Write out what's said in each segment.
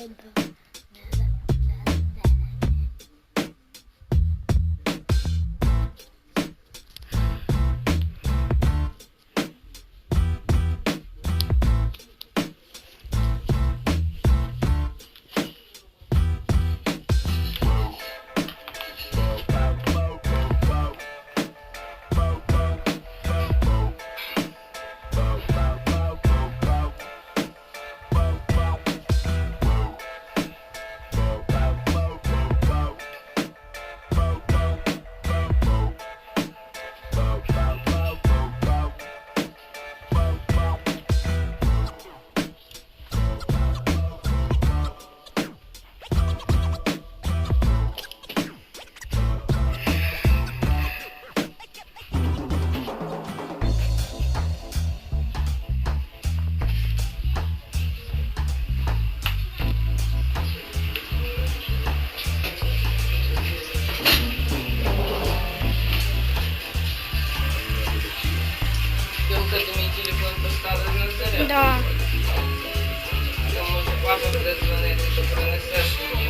Dobra. Юлка, ти мій телефон поставив на заряд. Да. То може папа буде дзвонити, то принесеш мені.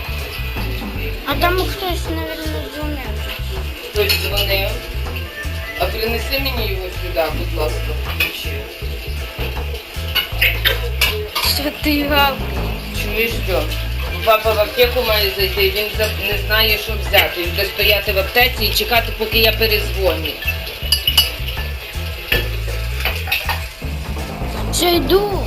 А там хтось, мабуть, дзвонив. Хтось дзвонив. А принеси мені його сюди, будь ласка, включи. Що ти гав? Чуєш що? Папа в аптеку має зайти, він не знає, що взяти. Він буде стояти в аптеці і чекати, поки я перезвоню. Вже йду.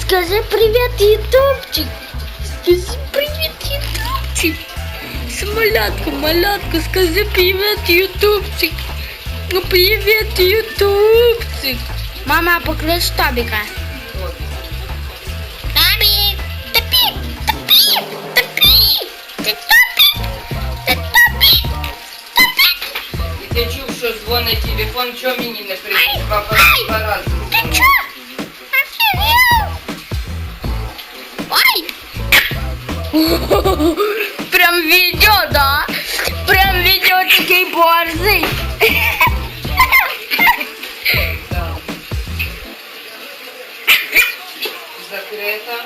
Скажи привіт, ютубчик. Скажи привіт, ютубчик. Самолятку, малятку, скажи привіт, ютубчик. Ну привіт, ютубчик. Мама, поклич Тобіка. чув, що дзвонить телефон, чого мені не приніс? Папа Ай! два рази. Ты дзвонив. чё? Офигел? Ой! Прям видео, да? Прям видео такий борзий. Так. Закрита.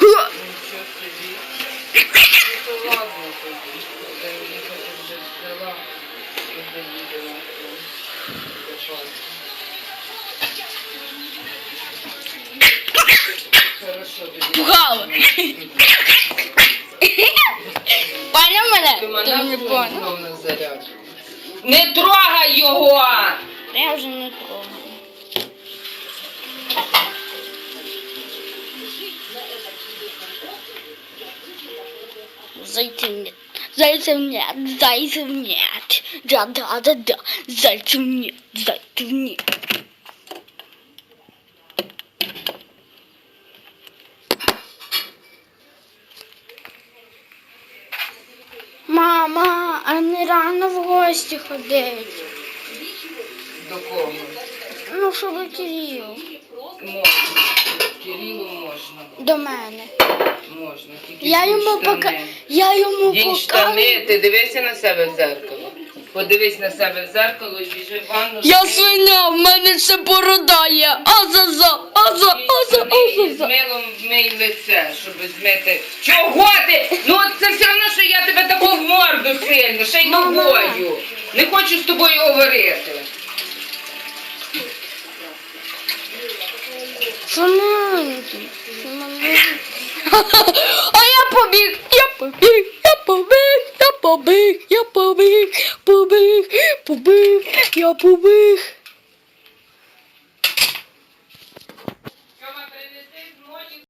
Нічого собі. Ну то ладно тоді. Тоді. Пугало. Понял Ти мене? Ти мене не. Не трогай його! Я вже не трогаю. Нет. Зайцев нет. Зайцев нет. Да, да, да, да. Зайцев нет. Зайцев нет. Мама, а не рано в гості ходить. До кого? Ну, ви Кирил? Можна. Кирилу можна. До мене. Можна. Тільки Я йому штани. пока. Я йому Дінь покажу. штани, ти дивися на себе в зеркало. Подивись на себе в зеркало і біжи в ванну. Я свиня, в мене ще борода є. Азаза, аза, аза, і з милом вмий лице, щоб змити. Чого ти? Ну от це все одно, що я тебе таку в морду сильно, ще й Мама. ногою. Не хочу з тобою говорити. Шуманенький. А я побіг, я побіг, я побіг, я побіг, я побіг, побіг, побіг, я побіг.